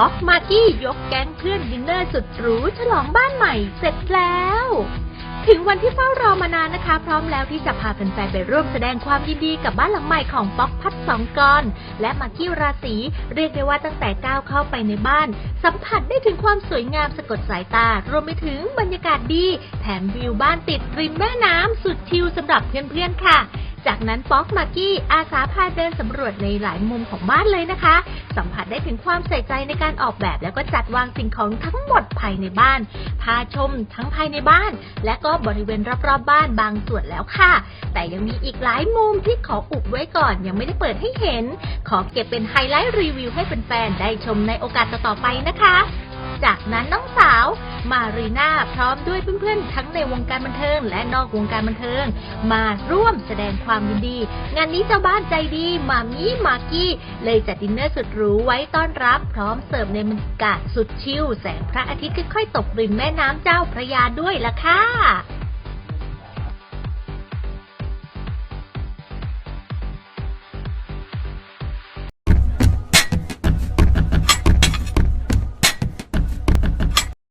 ป๊อกมากกี้ยกแก๊งเพื่อนดินเนอร์สุดหรูฉลองบ้านใหม่เสร็จแล้ว ถึงวันที่เฝ้ารอมานานนะคะ พร้อมแล้วที่จะพาแฟนๆไปร่วมแสดงความยินดีกับบ้านหลังใหม่ของป๊อกพัดสองกรและมากกี้ราศีเรียกได้ว่าตั้งแต่ก้าวเข้าไปในบ้าน สัมผัสได้ถึงความสวยงามสะกดสายตารวมไปถึงบรรยากาศดี แถมวิวบ้านติดริมแม่น้ำสุดชิลสำหรับเพื่อนๆค่ะ จากนั้นป๊อกมากกี้อาสาพาเดินสำรวจในหลายมุมของบ้านเลยนะคะ สัมผัสได้ถึงความใส่ใจในการออกแบบแล้วก็จัดวางสิ่งของทั้งหมดภายในบ้าน พาชมทั้งภายในบ้าน และก็บริเวณรอบๆบ้านบางส่วนแล้วค่ะ แต่ยังมีอีกหลายมุมที่ขออุบไว้ก่อนยังไม่ได้เปิดให้เห็น ขอเก็บเป็นไฮไลท์รีวิวให้แฟนๆได้ชมในโอกาสต่อๆไปนะคะ จากนั้นน้อง มารีนาพร้อมด้วยเพื่อนๆ ทั้งในวงการบันเทิงและนอกวงการบันเทิง มาร่วมแสดงความยินดี งานนี้เจ้าบ้านใจดีมามีมากี้ เลยจัดดินเนอร์สุดหรูไว้ต้อนรับ พร้อมเสิร์ฟในบรรยากาศสุดชิลแสงพระอาทิตย์ค่อยๆตกริมแม่น้ำเจ้าพระยาด้วยล่ะค่ะ